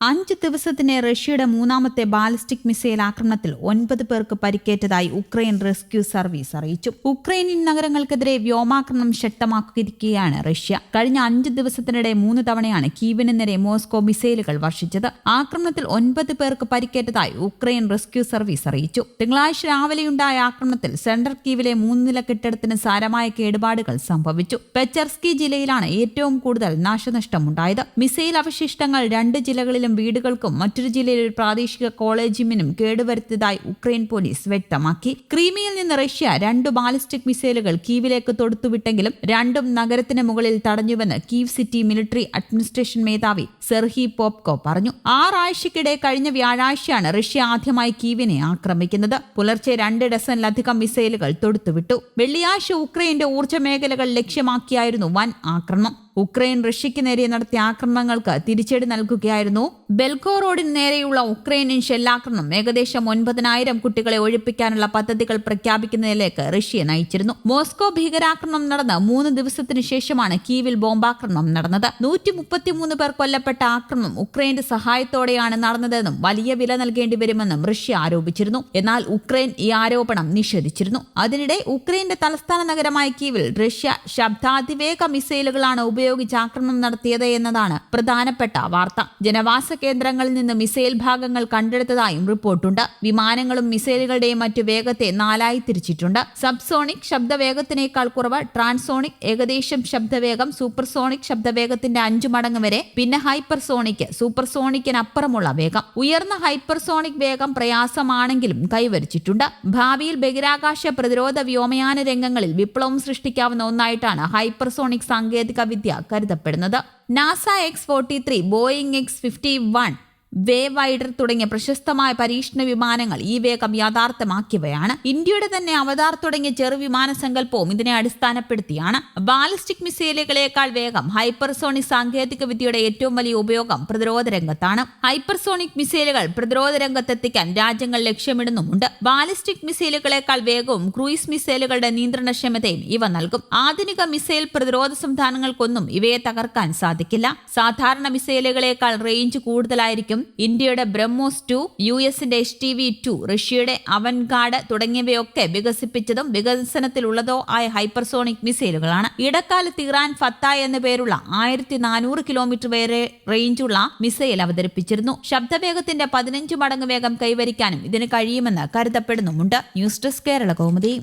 അഞ്ച് ദിവസത്തിന് റഷ്യയുടെ മൂന്നാമത്തെ ബാലിസ്റ്റിക് മിസൈൽ ആക്രമണത്തിൽ ഒൻപത് പേർക്ക് പരിക്കേറ്റതായി ഉക്രൈൻ റെസ്ക്യൂ സർവീസ് അറിയിച്ചു. ഉക്രൈനിയൻ നഗരങ്ങൾക്കെതിരെ വ്യോമാക്രമണം ശക്തമാക്കിയിരിക്കുകയാണ് റഷ്യ. കഴിഞ്ഞ അഞ്ച് ദിവസത്തിനിടെ മൂന്ന് തവണയാണ് കീവിന് നേരെ മോസ്കോ മിസൈലുകൾ വർഷിച്ചത്. ആക്രമണത്തിൽ ഒൻപത് പേർക്ക് പരിക്കേറ്റതായി ഉക്രൈൻ റെസ്ക്യൂ സർവീസ് അറിയിച്ചു. തിങ്കളാഴ്ച രാവിലെയുണ്ടായ ആക്രമണത്തിൽ സെൻട്രൽ കീവിലെ മൂന്ന് നില കെട്ടിടത്തിന് സാരമായ കേടുപാടുകൾ സംഭവിച്ചു. പെച്ചർസ്കി ജില്ലയിലാണ് ഏറ്റവും കൂടുതൽ നാശനഷ്ടമുണ്ടായത്. മിസൈൽ അവശിഷ്ടങ്ങൾ രണ്ട് ജില്ലകളിലും വീടുകൾക്കും മറ്റൊരു ജില്ലയിലെ പ്രാദേശിക കോളേജിമിനും കേടുവരുത്തിയതായി ഉക്രൈൻ പോലീസ് വ്യക്തമാക്കി. ക്രീമിയിൽ നിന്ന് റഷ്യ രണ്ട് ബാലിസ്റ്റിക് മിസൈലുകൾ കീവിലേക്ക് തൊടുത്തുവിട്ടെങ്കിലും രണ്ടും നഗരത്തിന് മുകളിൽ തടഞ്ഞുവെന്ന് കീവ് സിറ്റി മിലിറ്ററി അഡ്മിനിസ്ട്രേഷൻ മേധാവി സെർഹി പോപ്കോ പറഞ്ഞു. ആറാഴ്ചക്കിടെ കഴിഞ്ഞ വ്യാഴാഴ്ചയാണ് റഷ്യ ആദ്യമായി കീവിനെ ആക്രമിക്കുന്നത്. പുലർച്ചെ രണ്ട് ഡസനിലധികം മിസൈലുകൾ തൊടുത്തുവിട്ടു. വെള്ളിയാഴ്ച ഉക്രൈന്റെ ഊർജ മേഖലകൾ ലക്ഷ്യമാക്കിയായിരുന്നു വൻ ആക്രമണം ഉക്രൈൻ റഷ്യയ്ക്ക് നേരെ നടത്തിയ ആക്രമണങ്ങൾക്ക് തിരിച്ചടി നൽകുകയായിരുന്നു. ബെൽഗോറോഡിന് നേരെയുള്ള ഉക്രൈനിൻ ഷെല്ലാക്രമണം ഏകദേശം ഒൻപതിനായിരം കുട്ടികളെ ഒഴിപ്പിക്കാനുള്ള പദ്ധതികൾ പ്രഖ്യാപിക്കുന്നതിലേക്ക് റഷ്യ നയിച്ചിരുന്നു. മോസ്കോ ഭീകരാക്രമണം നടന്ന മൂന്ന് ദിവസത്തിനു ശേഷമാണ് കീവിൽ ബോംബാക്രമണം നടന്നത്. നൂറ്റി മുപ്പത്തിമൂന്ന് പേർ കൊല്ലപ്പെട്ട ആക്രമണം ഉക്രൈന്റെ സഹായത്തോടെയാണ് നടന്നതെന്നും വലിയ വില നൽകേണ്ടി വരുമെന്നും റഷ്യ ആരോപിച്ചിരുന്നു. എന്നാൽ ഉക്രൈൻ ഈ ആരോപണം നിഷേധിച്ചിരുന്നു. അതിനിടെ ഉക്രൈന്റെ തലസ്ഥാന നഗരമായ കീവിൽ റഷ്യ ശബ്ദാതിവേഗ മിസൈലുകളാണ് ഉപയോഗിച്ച് ആക്രമണം നടത്തിയത് എന്നതാണ് പ്രധാനപ്പെട്ട വാർത്ത. ജനവാസ കേന്ദ്രങ്ങളിൽ നിന്ന് മിസൈൽ ഭാഗങ്ങൾ കണ്ടെടുത്തതായും റിപ്പോർട്ടുണ്ട്. വിമാനങ്ങളും മിസൈലുകളുടെയും മറ്റു വേഗത്തെ നാലായി തിരിച്ചിട്ടുണ്ട്. സബ്സോണിക് ശബ്ദവേഗത്തിനേക്കാൾ കുറവ് ട്രാൻസോണിക് ഏകദേശം ശബ്ദവേഗം സൂപ്പർസോണിക് ശബ്ദവേഗത്തിന്റെ അഞ്ചു മടങ്ങ് വരെ പിന്നെ ഹൈപ്പർസോണിക് സൂപ്പർസോണിക്കിനപ്പുറമുള്ള വേഗം. ഉയർന്ന ഹൈപ്പർസോണിക് വേഗം പ്രയാസമാണെങ്കിലും കൈവരിച്ചിട്ടുണ്ട്. ഭാവിയിൽ ബഹിരാകാശ പ്രതിരോധ വ്യോമയാന രംഗങ്ങളിൽ വിപ്ലവം സൃഷ്ടിക്കാവുന്ന ഒന്നായിട്ടാണ് ഹൈപ്പർസോണിക് സാങ്കേതിക വിദ്യ കരുതപ്പെടുന്നത്. NASA X forty three Boeing X fifty one waverider തുടങ്ങിയ പ്രശസ്തമായ പരീക്ഷണ വിമാനങ്ങൾ ഈ വേഗം യാഥാർത്ഥ്യമാക്കിയവയാണ്. ഇന്ത്യയുടെ തന്നെ അവതാർ തുടങ്ങിയ ചെറു വിമാന സങ്കല്പവും ഇതിനെ അടിസ്ഥാനപ്പെടുത്തിയാണ്. ബാലിസ്റ്റിക് മിസൈലുകളേക്കാൾ വേഗം ഹൈപ്പർസോണിക് സാങ്കേതിക വിദ്യയുടെ ഏറ്റവും വലിയ ഉപയോഗം പ്രതിരോധ രംഗത്താണ്. ഹൈപ്പർസോണിക് മിസൈലുകൾ പ്രതിരോധ രംഗത്തെത്തിക്കാൻ രാജ്യങ്ങൾ ലക്ഷ്യമിടുന്നുമുണ്ട്. ബാലിസ്റ്റിക് മിസൈലുകളേക്കാൾ വേഗവും ക്രൂയിസ് മിസൈലുകളുടെ നിയന്ത്രണക്ഷമതയും ഇവ നൽകും. ആധുനിക മിസൈൽ പ്രതിരോധ സംവിധാനങ്ങൾക്കൊന്നും ഇവയെ തകർക്കാൻ സാധിക്കില്ല. സാധാരണ മിസൈലുകളേക്കാൾ റേഞ്ച് കൂടുതലായിരിക്കും ഇന്ത്യയുടെ ബ്രഹ്മോസ് ടു യു എസിന്റെ എച്ച് ടി വി ടു റഷ്യയുടെ അവൻഗാർഡ് തുടങ്ങിയവയൊക്കെ വികസിപ്പിച്ചതും വികസനത്തിലുള്ളതോ ആയ ഹൈപ്പർസോണിക് മിസൈലുകളാണ്. ഇടക്കാലത്ത് ഇറാൻ ഫത്ത എന്ന പേരുള്ള ആയിരത്തി നാനൂറ് കിലോമീറ്റർ വരെ റേഞ്ചുള്ള മിസൈൽ അവതരിപ്പിച്ചിരുന്നു. ശബ്ദവേഗത്തിന്റെ പതിനഞ്ച് മടങ്ങ് വേഗം കൈവരിക്കാനും ഇതിന് കഴിയുമെന്ന് കരുതപ്പെടുന്നുമുണ്ട്. News desk Kerala Kaumudi.